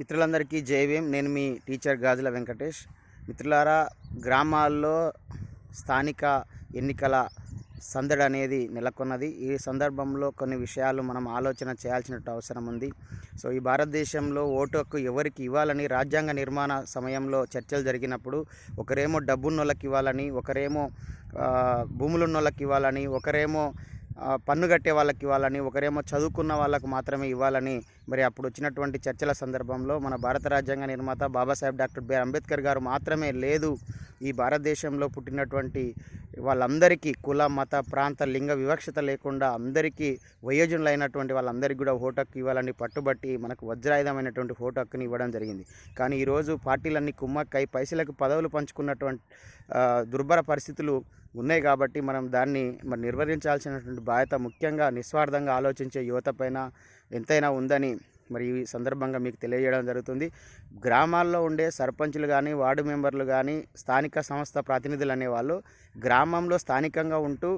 మిత్రులందరికీ జైవేం నేను మీ టీచర్ గాజుల వెంకటేష్. మిత్రులారా గ్రామాల్లో స్థానిక ఎన్నికల సందడి అనేది నెలకొన్నది. ఈ సందర్భంలో కొన్ని విషయాలు మనం ఆలోచన చేయాల్సిన అవసరం ఉంది. సో ఈ భారతదేశంలో ఓటు హక్కు ఎవరికి ఇవ్వాలని రాజ్యాంగ నిర్మాణ సమయంలో చర్చలు జరిగినప్పుడు ఒకరేమో డబ్బున్నోళ్ళకి ఇవ్వాలని ఒకరేమో భూములున్నోళ్ళకి ఇవ్వాలని ఒకరేమో పన్ను కట్టే వాళ్ళకి ఇవ్వాలని ఒకరేమో చదువుకున్న వాళ్ళకు మాత్రమే ఇవ్వాలని మరి అప్పుడు వచ్చినటువంటి చర్చల సందర్భంలో మన భారత రాజ్యాంగ నిర్మాత బాబాసాహెబ్ డాక్టర్ బిఆర్ అంబేద్కర్ గారు మాత్రమే లేదు ఈ భారతదేశంలో పుట్టినటువంటి వాళ్ళందరికీ కుల మత ప్రాంత లింగ వివక్షత లేకుండా అందరికీ వయోజనులైనటువంటి వాళ్ళందరికీ కూడా ఓటు హక్కు ఇవ్వాలని పట్టుబట్టి మనకు వజ్రాయుధమైనటువంటి ఓటు హక్కుని ఇవ్వడం జరిగింది. కానీ ఈరోజు పార్టీలన్నీ కుమ్మక్కై పైసలకు పదవులు పంచుకున్నటువంటి దుర్భర పరిస్థితులు ఉన్నాయి కాబట్టి మనం దాన్ని మరి నిర్వహించాల్సినటువంటి బాధ్యత ముఖ్యంగా నిస్వార్థంగా ఆలోచించే యువత పైన ఎంతైనా ఉందని మరి ఈ సందర్భంగా మీకు తెలియజేయడం జరుగుతుంది. గ్రామాల్లో ఉండే సర్పంచులు కానీ వార్డు మెంబర్లు కానీ స్థానిక సంస్థ ప్రతినిధులు అనేవాళ్ళు గ్రామంలో స్థానికంగా ఉంటూ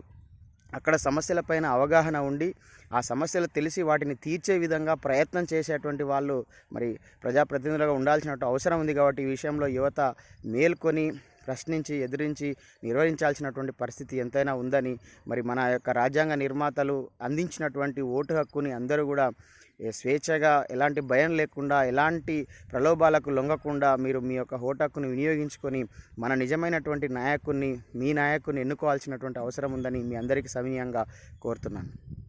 అక్కడ సమస్యలపైన అవగాహన ఉండి ఆ సమస్యలు తెలిసి వాటిని తీర్చే విధంగా ప్రయత్నం చేసేటువంటి వాళ్ళు మరి ప్రజాప్రతినిధులుగా ఉండాల్సిన అవసరం ఉంది కాబట్టి ఈ విషయంలో యువత మేల్కొని ప్రశ్నించి ఎదిరించి నిర్వహించాల్సినటువంటి పరిస్థితి ఎంతైనా ఉందని మరి మన యొక్క రాజ్యాంగ నిర్మాతలు అందించినటువంటి ఓటు హక్కుని అందరూ కూడా స్వేచ్ఛగా ఎలాంటి భయం లేకుండా ఎలాంటి ప్రలోభాలకు లొంగకుండా మీరు మీ యొక్క ఓటు వినియోగించుకొని మన నిజమైనటువంటి నాయకుడిని మీ నాయకుడిని ఎన్నుకోవాల్సినటువంటి అవసరం ఉందని మీ అందరికీ సమీయంగా కోరుతున్నాను.